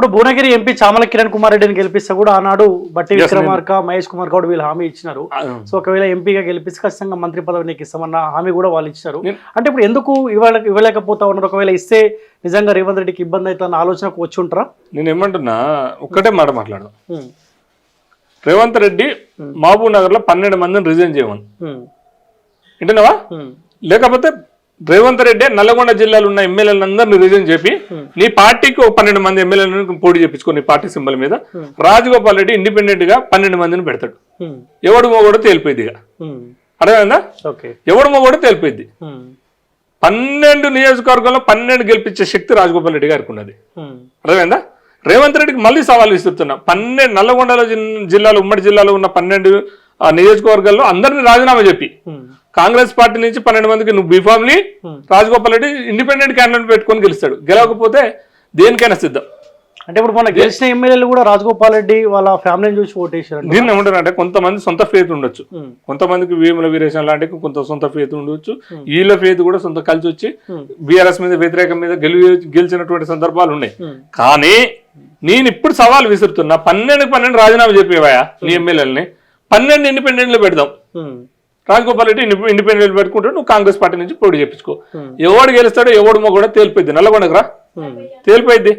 ఇప్పుడు భువనగిరి ఎంపీ చామల కిరణ్ కుమార్ రెడ్డిని గెలిపిస్తే కూడా ఆనాడు బట్టి విక్రమార్క మహేష్ కుమార్ గౌడ్ వీళ్ళు హామీ ఇచ్చినారు. సో ఒకవేళ ఎంపీగా గెలిపిస్తే ఖచ్చితంగా మంత్రి పదవి నీకు ఇస్తామన్న హామీ కూడా వాళ్ళు ఇచ్చారు. అంటే ఇప్పుడు ఎందుకు ఇవ్వలేక ఇవ్వలేకపోతా ఉన్నారు? ఒకవేళ ఇస్తే నిజంగా రేవంత్ రెడ్డికి ఇబ్బంది అవుతుందన్న ఆలోచనకు వచ్చి ఉంటారా? నేను ఏమంటున్నా ఒక్కటే మాట మాట్లాడదాం. ఉమ్, రేవంత్ రెడ్డి మహబూబ్ నగర్లో పన్నెండు మందిని రిజైన్ చేయమని. ఉమ్, వింటున్నావా? లేకపోతే రేవంత్ రెడ్డి నల్లగొండ జిల్లాలో ఉన్న ఎమ్మెల్యేలను అందరిని రిజైన్ చెప్పి నీ పార్టీకి ఒక పన్నెండు మంది ఎమ్మెల్యేలను పోటీ చేపించుకో నీ పార్టీ సింబల్ మీద. రాజగోపాల్ రెడ్డి ఇండిపెండెంట్గా పన్నెండు మందిని పెడతాడు. ఉమ్, ఎవడు కూడా తేలిపోయింది ఇక. అర్థమైందా? ఎవడు కూడా తేలిపోయింది పన్నెండు నియోజకవర్గంలో పన్నెండు గెలిపించే శక్తి రాజగోపాల్ రెడ్డి గారికి ఉన్నది. అర్థమైందా? రేవంత్ రెడ్డికి మళ్ళీ సవాల్ విసురుతున్నా. పన్నెండు నల్లగొండ జిన్- జిల్లాలో ఉమ్మడి జిల్లాలో ఉన్న పన్నెండు నియోజకవర్గాల్లో అందరిని రాజీనామా చెప్పి. కాంగ్రెస్ పార్టీ నుంచి పన్నెండు మందికి నువ్వు బీఫామ్లీ రాజగోపాల్ రెడ్డి ఇండిపెండెంట్ క్యాండిడేట్ పెట్టుకొని గెలుస్తాడు. గెలవకపోతే దేనికైనా సిద్ధం. అంటే ఇప్పుడు మన గెలిచిన ఎమ్మెల్యేలు కూడా రాజగోపాల్ రెడ్డి వాళ్ళ ఫ్యామిలీని చూసి ఓటేసారు దీన్ని ఏమంటారంటే కొంతమంది సొంత ఫేత్ ఉండొచ్చు. ఉమ్, కొంతమందికి వేముల వీరేశం లాంటి కొంత సొంత ఫేత్ ఉండొచ్చు. వీళ్ళ ఫేత్ కూడా సొంత కలిసి వచ్చి Hmm. బీఆర్ఎస్ మీద వ్యతిరేకం మీద గెలి గెలిచినటువంటి సందర్భాలు ఉన్నాయి. కానీ నేను ఇప్పుడు సవాల్ విసురుతున్నా పన్నెండు పన్నెండు రాజీనామా చెప్పేవాయా నీ ఎమ్మెల్యేలని? పన్నెండు ఇండిపెండెంట్లు పెడదాం. రాజగోపాల్ రెడ్డి ఇండిపెండెంట్ పెట్టుకుంటే నువ్వు కాంగ్రెస్ పార్టీ నుంచి పోటీ చేపించుకో Hmm. ఎవడు గెలుస్తాడో ఎవడు కూడా తేలిపోయింది నల్లగొండకు రా ఉమ్. తేలిపోయింది